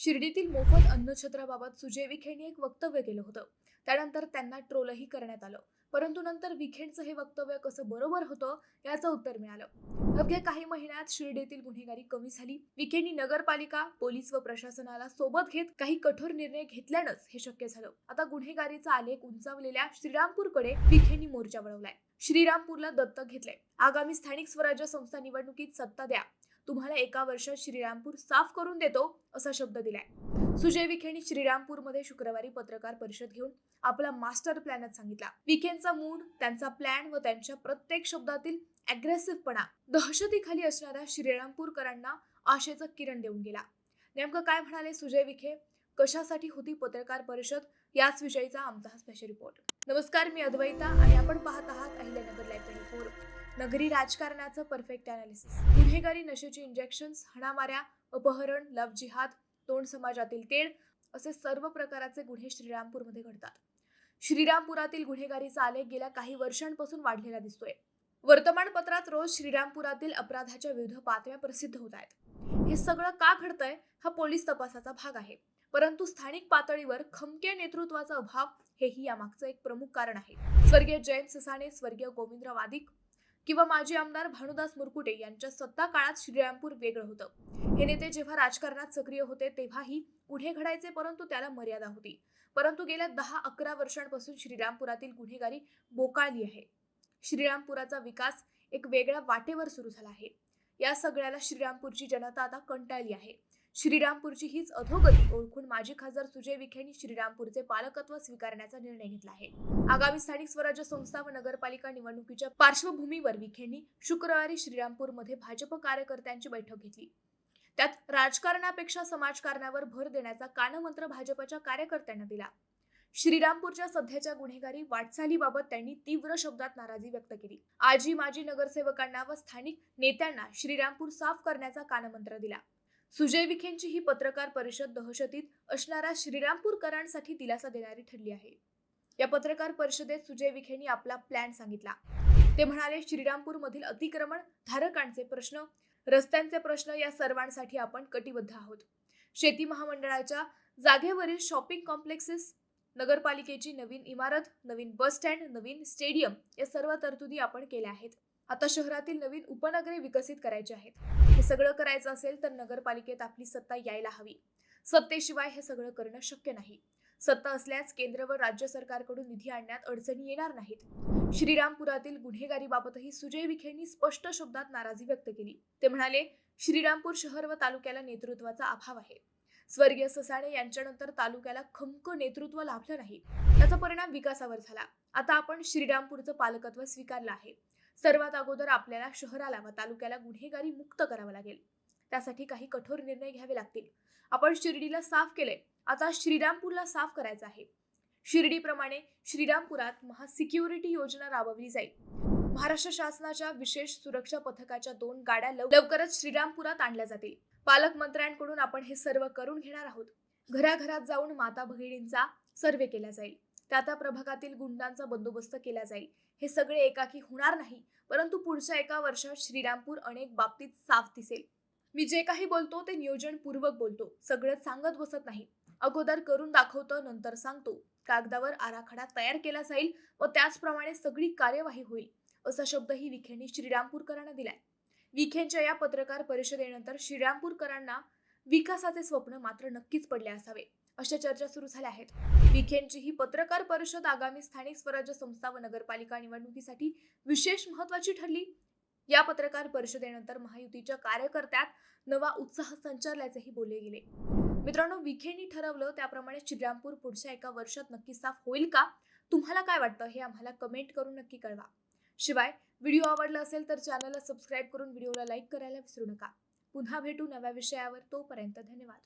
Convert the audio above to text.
शिर्डीतील मोफत अन्नछत्राबाबत सुजय विखेंनी एक वक्तव्य केलं होतं. त्यानंतर त्यांना ट्रोलही करण्यात आलं. परंतु नंतर विखेंडचं हे वक्तव्य कसं बरोबर होतं याचं उत्तर मिळालं. अवघ्या काही महिन्यात शिर्डीतील गुन्हेगारी कमी झाली. विखेंनी नगरपालिका पोलीस व प्रशासनाला सोबत घेत काही कठोर निर्णय घेतल्यानंच हे शक्य झालं. आता गुन्हेगारीचा आलेख उंचावलेल्या श्रीरामपूरकडे विखेंनी मोर्चा वळवलाय. श्रीरामपूरला दत्तक घेतलंय. आगामी स्थानिक स्वराज्य संस्था निवडणुकीत सत्ता द्या. तुम्हाला एका वर्षात श्रीरामपूर साफ करून देतो असा शब्द दिलाय. सुजय विखेंनी श्रीरामपूरमध्ये शुक्रवारी पत्रकार परिषद घेऊन आपला मास्टर प्लॅनच सांगितला. विखेंचा मूड त्यांचा प्लॅन व त्यांच्या प्रत्येक शब्दातील अग्रेसिव्हपणा दहशतीखाली असणाऱ्या श्रीरामपूरकरांना आशेचं किरण देऊन गेला. नेमकं काय म्हणाले सुजय विखे? कशासाठी होती पत्रकार परिषद? याच विषयीचा आमचा हा स्पेशल रिपोर्ट नमस्कार मी अद्वैता आणि आपण पाहत आहात अहिल्यानगर लाईव्ह ट्वेंटी फोर नगरी राजकारणाचं परफेक्ट अनालिसिस गुन्हेगारी नशेची इंजेक्शन्स हणामाऱ्या अपहरण लव जिहाद तोंड समाजातील तेढ असे सर्व प्रकाराचे गुन्हे श्रीरामपूरमध्ये घडतात. श्रीरामपुरातील गुन्हेगारीचा आलेख गेल्या काही वर्षांपासून वाढलेला दिसतोय. वर्तमानपत्रात रोज श्रीरामपुरातील अपराधाच्या विविध पातळ्या प्रसिद्ध होत आहेत. हे सगळं का घडतंय हा पोलीस तपासाचा भाग आहे. परंतु स्थानिक पातळीवर खमक्या नेतृत्वाचा अभाव हेही यामागचं एक प्रमुख कारण आहे. स्वर्गीय जयंत ससाणे स्वर्गीय गोविंदराव वादिक किंवा माजी आमदार भानुदास मुरकुटे यांच्या सत्ता काळात श्रीरामपूर वेगळं होतं. हे नेते जेव्हा राजकारणात सक्रिय होते तेव्हाही पुढे घडायचे परंतु त्याला मर्यादा होती. परंतु गेल्या दहा अकरा वर्षांपासून श्रीरामपुरातील गुन्हेगारी बोकाळली आहे. श्रीरामपुराचा विकास एक वेगळ्या वाटेवर सुरू झाला आहे. या सगळ्याला श्रीरामपूरची जनता आता कंटाळली आहे. श्रीरामपूरची हीच अधोगती ओळखून माजी खासदार सुजय विखेंनी श्रीरामपूरचे पालकत्व स्वीकारण्याचा निर्णय घेतला आहे. आगामी स्थानिक स्वराज्य संस्था व नगरपालिका निवडणुकीच्या पार्श्वभूमीवर विखेंनी शुक्रवारी श्रीरामपूरमध्ये भाजप कार्यकर्त्यांची बैठक घेतली. त्यात राजकारणापेक्षा समाजकारणावर भर देण्याचा कानमंत्र भाजपच्या कार्यकर्त्यांना दिला. श्रीरामपूरच्या सध्याच्या गुन्हेगारी वाटचालीबाबत त्यांनी तीव्र शब्दात नाराजी व्यक्त केली. आजी माजी नगरसेवकांना व स्थानिक नेत्यांना श्रीरामपूर साफ करण्याचा कानमंत्र दिला. सुजय विखेंची ही पत्रकार परिषद दहशतीत असणाऱ्या श्रीरामपूरकरांसाठी दिलासा देणारी ठरली आहे. या पत्रकार परिषदेत सुजय विखेंनी आपला प्लॅन सांगितला. ते म्हणाले श्रीरामपूरमधील अतिक्रमण धारकांचे प्रश्न रस्त्यांचे प्रश्न या सर्वांसाठी आपण कटिबद्ध आहोत. शेती महामंडळाच्या जागेवरील शॉपिंग कॉम्प्लेक्सेस नगरपालिकेची नवीन इमारत नवीन बस स्टँड नवीन स्टेडियम या सर्व तरतुदी आपण केल्या आहेत. आता शहरातील नवीन उपनगरे विकसित करायची आहेत. हे सगळं करायचं असेल तर नगरपालिकेत आपली सत्ता यायला हवी. सत्तेशिवाय हे सगळं करणं शक्य नाही. सत्ता असल्यास केंद्र व राज्य सरकारकडून निधी आणण्यात अडचणी येणार नाहीत. श्रीरामपुरातील गुन्हेगारीबाबतही सुजय विखेंनी स्पष्ट शब्दात नाराजी व्यक्त केली. ते म्हणाले श्रीरामपूर शहर व तालुक्याला नेतृत्वाचा अभाव आहे. स्वर्गीय ससाणे यांच्यानंतर तालुक्याला खमक नेतृत्व लाभलं नाही. त्याचा परिणाम विकासावर झाला. आता आपण श्रीरामपूरचं पालकत्व स्वीकारलं आहे. सर्वात अगोदर आपल्याला शहराला व तालुक्याला गुन्हेगारी मुक्त करावं लागेल. त्यासाठी काही कठोर निर्णय घ्यावे लागतील. आपण शिर्डीला साफ केले आता श्रीरामपूरला साफ करायचं आहे. शिर्डीप्रमाणे श्रीरामपुरात महासिक्युरिटी योजना राबवली जाईल. महाराष्ट्र शासनाच्या विशेष सुरक्षा पथकाच्या दोन गाड्या लव- लवकरच श्रीरामपुरात आणल्या जातील. पालकमंत्र्यांकडून आपण हे सर्व करून घेणार आहोत. घराघरात जाऊन माता भगिनींचा सर्वे केला जाईल. त्या त्या प्रभागातील गुंडांचा बंदोबस्त केला जाईल. हे सगळे एकाकी होणार नाही. परंतु पुढच्या एका वर्षात श्रीरामपूर अनेक बाबतीत साफ दिसेल. मी जे काही बोलतो ते नियोजनपूर्वक बोलतो. सगळं सांगत बसत नाही. अगोदर करून दाखवतो नंतर सांगतो. कागदावर आराखडा तयार केला जाईल व त्याचप्रमाणे सगळी कार्यवाही होईल असा शब्दही विखेंनी श्रीरामपूरकरांना दिलाय. विखेंच्या या पत्रकार परिषदेनंतर श्रीरामपूरकरांना विकासाचे स्वप्न मात्र नक्कीच पडले असावे. अशा चर्चा सुरू झाल्या आहेत. विखेंची ही पत्रकार परिषद आगामी स्थानिक स्वराज्य संस्था व नगरपालिका निवडणुकीसाठी विशेष महत्वाची ठरली. या पत्रकार परिषदेनंतर महायुतीच्या कार्यकर्त्यात नवा उत्साह संचारल्याचेही बोलले गेले. मित्रांनो विखेंनी ठरवलं त्याप्रमाणे श्रीरामपूर पुढच्या एका वर्षात नक्की साफ होईल का? तुम्हाला काय वाटतं? हे आम्हाला कमेंट करून नक्की कळवा. शिवाय व्हिडिओ आवडला असेल तर चॅनलला सबस्क्राईब करून व्हिडिओला लाईक करायला विसरू नका. पुन्हा भेटू नव्या विषयावर. तोपर्यंत धन्यवाद.